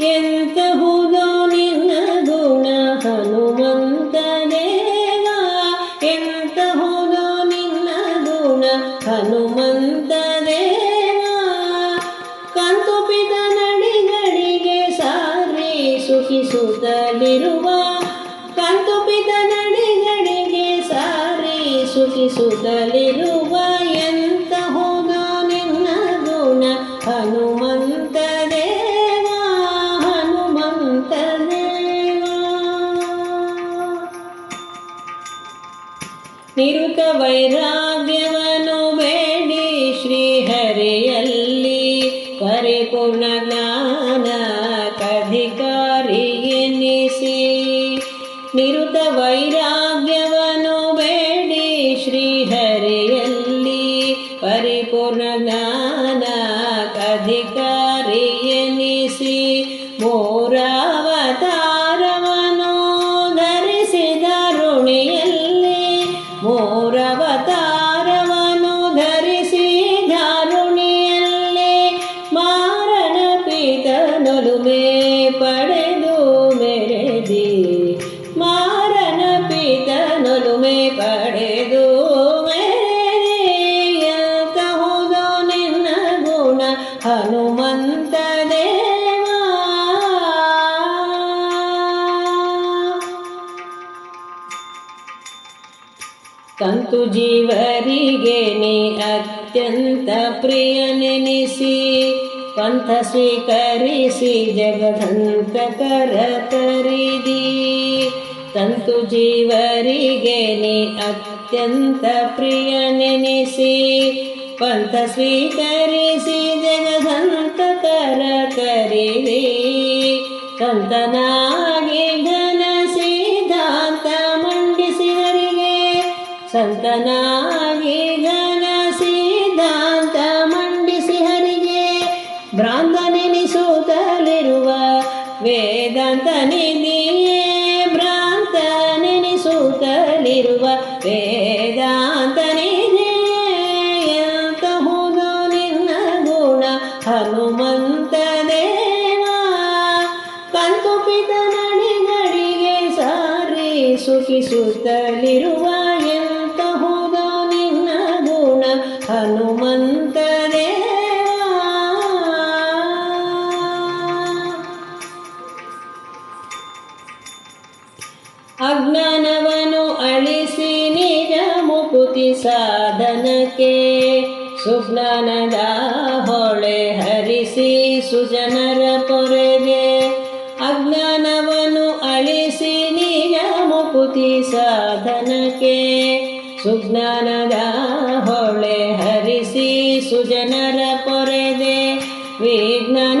ಎಂತಹುದೋ ನಿನ್ನ ಗುಣ ಹನುಮಂತ ದೇವ ಎಂತಹುದೋ ನಿನ್ನ ಗುಣ ಹನುಮಂತ ದೇವ ಕಂತುಪಿದ ನಡಿಗಳಿಗೆ ಸಾರಿ ಸುಖಿಸುತ್ತಲಿರುವ. ಕಂತುಪಿದ ನಡಿಗಳಿಗೆ ಸಾರಿ ಸುಖಿಸುತ್ತಲಿರುವ. ಎಂತಹುದೋ ನಿನ್ನ ಗುಣ ಹನುಮಂತ ನಿರುತ ವೈರಾಗ್ಯವನ್ನು ಬೇಡಿ ಶ್ರೀಹರಿಯಲ್ಲಿ ಪರಿಪೂರ್ಣ ಜ್ಞಾನ ಕಧಿಕಾರಿ ಎನ್ನಿಸಿ ನಿರುತ ವೈರಾಗ್ಯವನ್ನು ಬೇಡಿ ಶ್ರೀಹರಿಯಲ್ಲಿ ಪರಿಪೂರ್ಣ ಜ್ಞಾನ ಕಧಿಕಾರಿ ಕಂತು ಜೀವರಿಗೆ ನೀ ಅತ್ಯಂತ ಪ್ರಿಯನೆನಿಸಿ ಪಂಥ ಸ್ವೀಕರಿಸಿ ಜಗದಂತ ಕರ ಕರಿದಿ ತಂತು ಜೀವರಿಗೆ ನೀ ಅತ್ಯಂತ ಪ್ರಿಯನೆನಿಸಿ ಪಂಥ ಸ್ವೀಕರಿಸಿ ಜಗದಂತ ಕರ ಕರಿದಿ ಸಂತನಾಗಿ ಸಂತನಾಗಿ ಘನ ಸಿದ್ಧಾಂತ ಮಂಡಿಸಿ ಹರಿಗೆ ಭ್ರಾಂತ ನೆನೆಸುತ್ತಲಿರುವ ವೇದಾಂತ ನಿಧಿಯೇ. ಭ್ರಾಂತ ನೆನೆಸುತ್ತಲಿರುವ ವೇದಾಂತ ನಿಧಿಯೇ. ಎಂತಹುದೋ ನಿನ್ನ ಗುಣ ಹನುಮಂತ ದೇವ. ಕಂತುಪಿತ ನಡಿಗಳಿಗೆ ಸಾರಿ ಸುಖಿಸುತ್ತಲಿರುವ ಗುಣ ಅಜ್ಞಾನವನ್ನು ಅಳಿಸಿ ನಿಜ ಮುಕುತಿ ಸಾಧನಕ್ಕೆ, ಸುಜ್ಞಾನದ ಹೊಳೆ ಹರಿಸಿ ಸುಜನರ ಪೊರೆಗೆ ಅಜ್ಞಾನವನ್ನು ಅಳಿಸಿ ನಿಜ ಮುಕುತಿ ಸಾಧನಕ್ಕೆ ಸುಜ್ಞಾನದ ಹೊಳೆ ಹರಿಸಿ ಸುಜನರ ಪೊರೆದೆ ವಿಜ್ಞಾನ